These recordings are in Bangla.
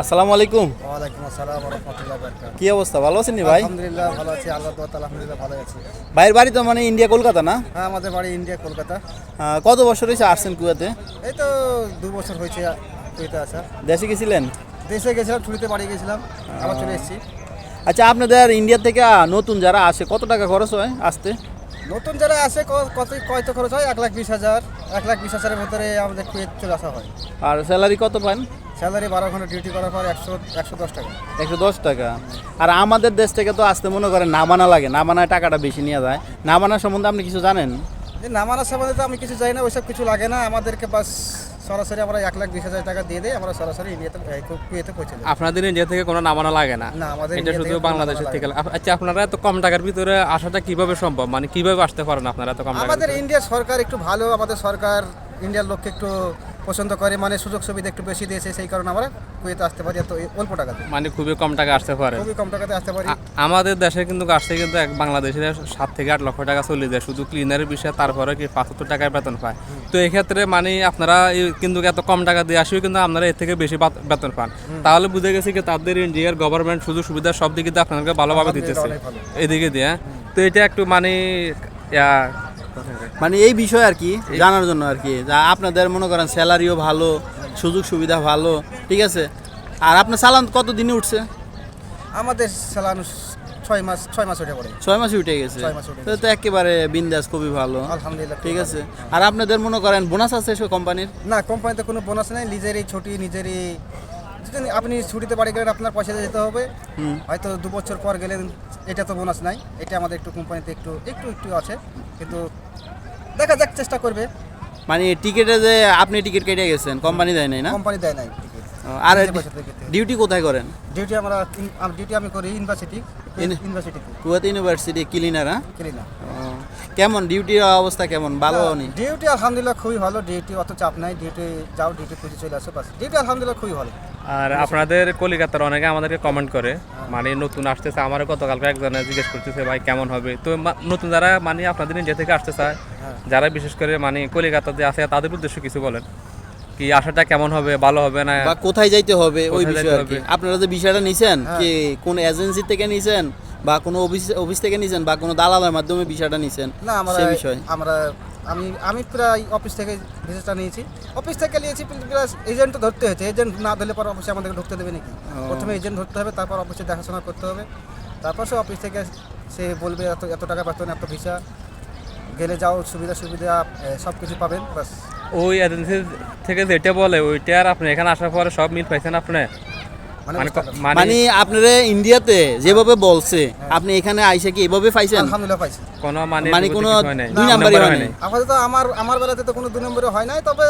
আসসালামু আলাইকুম। ওয়ালাইকুম আসসালাম রহমতুল্লাহ বরকাত কি অবস্থা? ভালো আছেন ভাই? আলহামদুলিল্লাহ ভালো আছি আল্লাহ দোয়াত আলহামদুলিল্লাহ ভালো আছি। ভাইয়ের বাড়ি তো মানে ইন্ডিয়া কলকাতা না? হ্যাঁ আমাদের বাড়ি ইন্ডিয়া কলকাতা। কত বছর হয়েছে আসছেন কুয়াতে? এই তো দু বছর হয়েছে টুইতে আসা। দেশে গেছিলেন? দেশে গেছিলাম ছুটিতে বাড়ি গেছিলাম আবার চলে এসেছি। আচ্ছা আপনাদের ইন্ডিয়া থেকে নতুন যারা আসে কত টাকা খরচ হয় আসতে? নতুন যারা আসে কত কত খরচ হয়? এক লাখ বিশ হাজার এক লাখ বিশ হাজারের ভেতরে আমাদের কুয়েত চলে আসা হয়। আর স্যালারি কত পান? স্যালারি বারো ঘণ্টা ডিউটি করার পর একশো একশো দশ টাকা। একশো দশ টাকা। আর আমাদের দেশ থেকে তো আসতে মনে করেন নামানা লাগে নামানায় টাকাটা বেশি নিয়ে যায়। নামানা সম্বন্ধে আপনি কিছু জানেন? যে নামানোর সম্বন্ধে তো আমি কিছু জানি না ওইসব কিছু লাগে না। আমাদেরকে বাস সরাসরি আমরা এক লাখ বিশ হাজার টাকা দিয়ে দিই আমরা সরাসরি ইন্ডিয়াতে কুয়েতে পৌঁছে যাই আপনাদের ইন্ডিয়া থেকে কোনো নামানো লাগে না? না আমাদের এটা ইন্ডিয়া শুধু থেকে বাংলাদেশের থেকে আচ্ছা আপনারা এত কম টাকার ভিতরে আসাটা কীভাবে সম্ভব? মানে কীভাবে আসতে পারেন আপনারা এত কম আমাদের ভিতরে? ইন্ডিয়ার সরকার একটু ভালো আমাদের সরকার ইন্ডিয়ার লোককে একটু পছন্দ করে মানে সুযোগ সুবিধা একটু বেশি দিয়েছে সেই কারণে আমরা কুয়েতে আসতে পারি এত অল্প টাকাতে। মানে খুবই কম টাকা আসতে পারে। খুবই কম টাকাতে আসতে পারি। আমাদের দেশে কিন্তু আসতে কিন্তু এক বাংলাদেশের সাত থেকে আট লক্ষ টাকা চলে যায় শুধু ক্লিনারের বিষয়ে তারপরে কি পাঁচাত্তর টাকায় বেতন পায়। তো এই ক্ষেত্রে মানে আপনারা কিন্তু এত কম টাকা দিয়ে আসেও কিন্তু আপনারা এর থেকে বেশি বেতন পান। তাহলে বুঝে গেছি কি তাদের ইন্ডিয়ার গভর্নমেন্ট সুযোগ সুবিধা সব দিকে দিয়ে আপনাদেরকে ভালোভাবে দিতেছে। এদিকে দিয়ে? তো এটা একটু মানে মানে এই বিষয় আর কি জানার জন্য আর কি যা আপনাদের মনে করেন স্যালারিও ভালো সুযোগ সুবিধা ভালো ঠিক আছে? আর আপনার সালান কত দিনে উঠছে? আমাদের চালানো ছয় মাস ছয় মাস ওঠে পড়ে। ছয় মাসে উঠে গেছে? উঠে তো তো একেবারে বিন্দাস খুবই ভালো। আলহামদুলিল্লাহ ঠিক আছে? আর আপনাদের মনে করেন বোনাস আছে সব কোম্পানির না কোম্পানিতে কোনো বোনাস নেই নিজেরই ছুটি নিজেরই আপনি ছুটিতে বাড়ি গেলেন আপনার পয়সা যেতে হবে। হয়তো দু বছর পর গেলেন এটা তো বোনাস নাই এটা আমাদের একটু কোম্পানিতে একটু একটু একটু আছে কিন্তু দেখা যাক চেষ্টা করবে। মানে টিকিটে যে আপনি টিকিট কেটে গেছেন কোম্পানি দেয় নাই না? কোম্পানি দেয় নাই ও, আর। ডিউটি কোথায় করেন? ডিউটি আমরা ডিউটি আমি করি university university Kuwait university cleaner হ্যাঁ? ও, কেমন? ডিউটির অবস্থা কেমন? ভালো নি ডিউটি আলহামদুলিল্লাহ খুবই ভালো ডিউটি অত চাপ নাই ডিউটি যাও ডিউটি খুঁজে চলে আসো বাস। ডিউটি আলহামদুলিল্লাহ খুবই ভালো। আর আপনাদের কলিকাতার অনেকে আমাদেরকে কমেন্ট করে মানে নতুন আসতেছে আমারও গতকালকে একজনে জিজ্ঞেস করতেছে ভাই কেমন হবে? তো নতুন যারা মানে আপনাদের নিজে থেকে আসতে চায় যারা বিশেষ করে মানে কলিকাতাতে আছে তাদের উদ্দেশ্য কিছু বলেন। কি আশাটা কেমন হবে ভালো হবে না? বা কোথায় যাইতে হবে ওই বিষয় আর কি। আপনারা যে বিষয়টা নিছেন কি কোন এজেন্সি থেকে নিছেন বা কোনো অফিস অফিস থেকে নিছেন বা কোনো দালালের মাধ্যমে বিষয়টা নিছেন না আমরা আমরা আমি আমি প্রায় অফিস থেকে ভিজিটটা নিয়েছি। অফিস থেকে নিয়েছি প্লাস এজেন্ট ধরতে হয়েছে। এজেন্ট না ধরলে পর অফিসে আমাদেরকে ঢুকতে দেবে নাকি? প্রথমে এজেন্ট ধরতে হবে তারপর অফিসে দেখাশোনা করতে হবে। তারপর সে অফিস থেকে সে বলবে এত এত টাকা বেতন এত ভিসা। গেলে যাও সুবিধা সুবিধা সব কিছু পাবেন বাস ওই এজেন্সি থেকে যেটা বলে ওইটা আর আপনি এখানে আসার পরে সব মিল পাইছেন আপনি? মানে মানে। মানে মানে আপনারা ইন্ডিয়াতে যেভাবে বলছে আপনি এখানে আইসে কি এভাবে পাইছেন? আলহামদুলিল্লাহ পাইছি। কোনো মানে মানে কোনো হয়। দুই দুই নাম্বারই হয় নাই। আপাতত আমার আমার বেলাতে তো কোনো দু নম্বরে হয় নাই তবে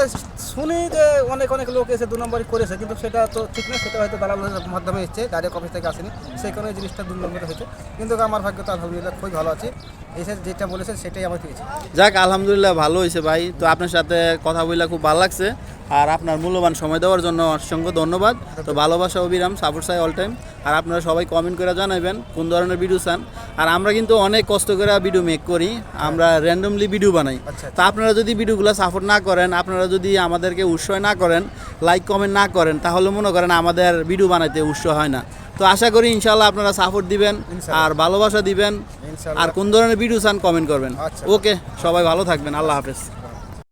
শুনি যে অনেক অনেক লোক এসে দু নম্বরই করেছে কিন্তু সেটা তো ঠিক না সেটা হয়তো দালালের মাধ্যমে এসছে ডাইরেক্ট অফিস থেকে আসেনি সেই কারণে জিনিসটা দু নম্বরে হয়েছে। কিন্তু আমার ভাগ্য তো আলহামদুলিল্লাহ খুবই ভালো আছে। এসে যেটা বলেছেন সেটাই আমার পেয়েছি যাক আলহামদুলিল্লাহ ভালো হয়েছে ভাই। তো আপনার সাথে কথা বললে খুব ভালো লাগছে। আর আপনার মূল্যবান সময় দেওয়ার জন্য অসংখ্য ধন্যবাদ। তো ভালোবাসা অবিরাম সাপোর্ট চাই অল টাইম আর আপনারা সবাই কমেন্ট করে জানাবেন কোন ধরনের ভিডিও চান। আর আমরা কিন্তু অনেক কষ্ট করে ভিডিও মেক করি। আমরা র্যান্ডমলি ভিডিও বানাই। আচ্ছা। তা আপনারা যদি ভিডিওগুলো সাপোর্ট না করেন আপনারা যদি আমাদেরকে উৎসাহ না করেন লাইক কমেন্ট না করেন তাহলে মনে করেন আমাদের ভিডিও বানাইতে উৎসাহ হয় না। তো আশা করি ইনশাল্লাহ আপনারা সাপোর্ট দিবেন আর ভালোবাসা দিবেন। আর কোন ধরনের ভিডিও চান কমেন্ট করবেন। আচ্ছা। ওকে সবাই ভালো থাকবেন। আল্লাহ হাফেজ।